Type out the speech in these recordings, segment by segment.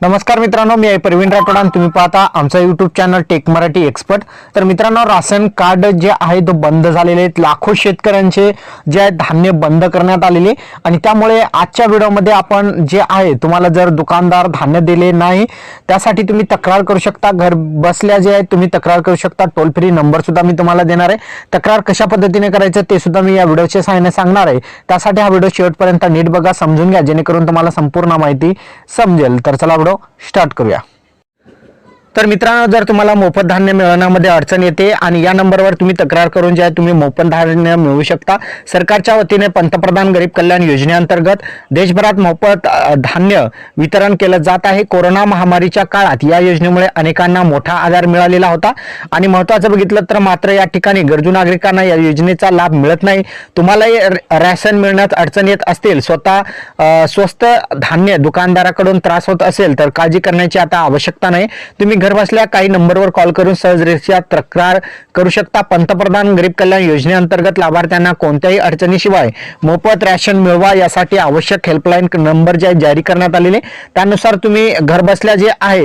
नमस्कार मित्रांनो मी आहे प्रवीण राठोड आणि तुम्ही पाहता आमचा YouTube channel tech Marathi expert तर मित्रांनो राशन कार्ड जे आहे तो बंद झालेले आहेत. लाखो शेतकऱ्यांचे जे आहे धान्य बंद करण्यात आलेले आणि त्यामुळे आजच्या व्हिडिओमध्ये आपण जे आहे तुम्हाला जर दुकानदार धान्य दिले नाही त्यासाठी तुम्ही तक्रार करू शकता. घर बसल्या जे आहे तुम्ही तक्रार करू शकता. टोल फ्री नंबर सुद्धा मी तुम्हाला देणार आहे. तक्रार कशा पद्धतीने करायचं ते सुद्धा मी या व्हिडिओच्या सहाय्याने सांगणार आहे. त्यासाठी हा व्हिडिओ शेवटपर्यंत नीट बघा समजून घ्या जेणेकरून तुम्हाला संपूर्ण माहिती समजेल. तर चला व्हिडिओ स्टार्ट करूया. तर मित्रांनो जर तुम्हाला मोफत धान्य मिळवण्यामध्ये अडचण येते आणि या नंबरवर तुम्ही तक्रार करून जे आहे तुम्ही मोफत धान्य मिळवू शकता. सरकारच्या वतीने पंतप्रधान गरीब कल्याण योजनेअंतर्गत देशभरात मोफत धान्य वितरण केलं जात आहे. कोरोना महामारीच्या काळात या योजनेमुळे अनेकांना मोठा आधार मिळालेला होता. आणि महत्वाचं बघितलं तर मात्र या ठिकाणी गरजू नागरिकांना या योजनेचा लाभ मिळत नाही. तुम्हालाही र- रॅशन मिळण्यात अडचण येत असतील स्वतः स्वस्त धान्य दुकानदाराकडून त्रास होत असेल तर काळजी करण्याची आता आवश्यकता नाही. तुम्ही घरबसल्या काही नंबरवर कॉल करून सहजरित्या तक्रार करू शकता. पंतप्रधान गरीब कल्याण योजनेअंतर्गत लाभार्थ्यांना कोणत्याही अडचणीशिवाय मोफत रॅशन मिळवा यासाठी आवश्यक हेल्पलाईन नंबर जे आहे जारी करण्यात आलेले. त्यानुसार तुम्ही घरबसल्या जे आहे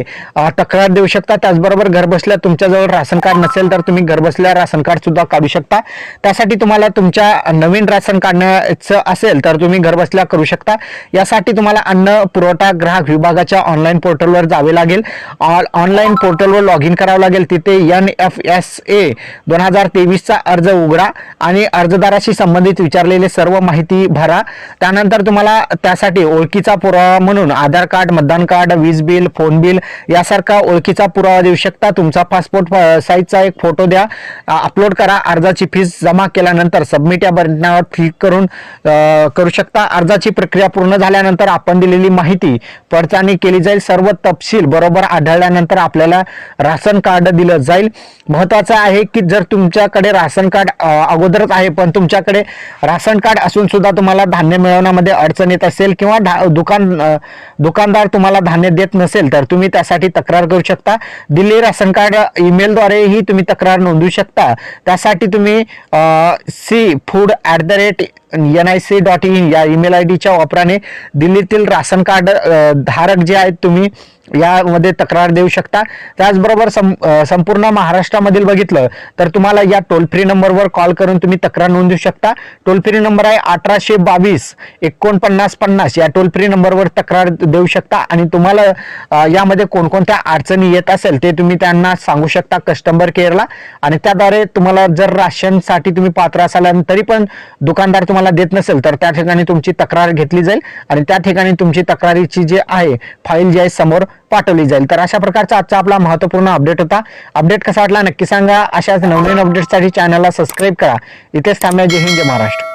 तक्रार देऊ शकता. त्याचबरोबर घरबसल्या तुमच्याजवळ राशन कार्ड नसेल तर तुम्ही घरबसल्या राशन कार्ड सुद्धा काढू शकता. त्यासाठी तुम्हाला तुमच्या नवीन राशन काढण्याचं असेल तर तुम्ही घरबसल्या करू शकता. यासाठी तुम्हाला अन्न पुरवठा ग्राहक विभागाच्या ऑनलाईन पोर्टलवर जावे लागेल. ऑनलाईन पोर्टलवर लॉग इन करावं लागेल. तिथे एन एफ एस ए दोन हजार तेवीसचा अर्ज उघडा आणि अर्जदाराशी संबंधित विचारलेले सर्व माहिती भरा. त्यानंतर तुम्हाला त्यासाठी ओळखीचा पुरावा म्हणून आधार कार्ड मतदान कार्ड वीज बिल फोन बिल यासारखा ओळखीचा पुरावा देऊ शकता. तुमचा पासपोर्ट साईजचा एक फोटो द्या. अपलोड करा. अर्जाची फीस जमा केल्यानंतर सबमिट या बटनावर क्लिक करून करू शकता. अर्जाची प्रक्रिया पूर्ण झाल्यानंतर आपण दिलेली माहिती पडताळणी केली जाईल. सर्व तपशील बरोबर आढळल्यानंतर आपल्याला राशन कार्ड दिलं जाईल. महत्वाचं आहे की जर तुमच्याकडे राशन कार्ड अगोदरच आहे पण तुमच्याकडे राशन कार्ड असून सुद्धा तुम्हाला धान्य मिळवण्यामध्ये अडचण येत असेल किंवा दुकान दुकानदार तुम्हाला धान्य देत नसेल तर तुम्ही त्यासाठी तक्रार करू शकता. दिल्ली राशन कार्ड ईमेलद्वारेही तुम्ही तक्रार नोंदवू शकता. त्यासाठी तुम्ही C food at the rate N I C dot in या ईमेल आय डीच्या वापराने दिल्लीतील राशन कार्ड धारक जे आहेत तुम्ही यामध्ये तक्रार देऊ शकता. त्याचबरोबर सं संपूर्ण महाराष्ट्रामधील बघितलं तर तुम्हाला या टोल फ्री नंबरवर कॉल करून तुम्ही तक्रार नोंदवू शकता. टोल फ्री नंबर आहे अठराशे बावीस एकोणपन्नास पन्नास. या टोल फ्री नंबरवर तक्रार देऊ शकता आणि तुम्हाला यामध्ये कोणकोणत्या अडचणी येत असेल ते तुम्ही त्यांना सांगू शकता कस्टमर केअरला आणि त्याद्वारे तुम्हाला जर राशनसाठी तुम्ही पात्र असाल तरी पण दुकानदार तुम्हाला देत नसेल तर त्या ठिकाणी तुमची तक्रार घेतली जाईल आणि त्या ठिकाणी तुमची तक्रारीची जी आहे फाईल जी आहे समोर पाठवली जाईल. तर अशा प्रकारचा आजचा आपला महत्त्वपूर्ण अपडेट होता. अपडेट कसा वाटला नक्की सांगा. अशाच नवनवीन अपडेटसाठी चॅनलला सबस्क्राईब करा. इथेच थांबूया. जय हिंद जय महाराष्ट्र.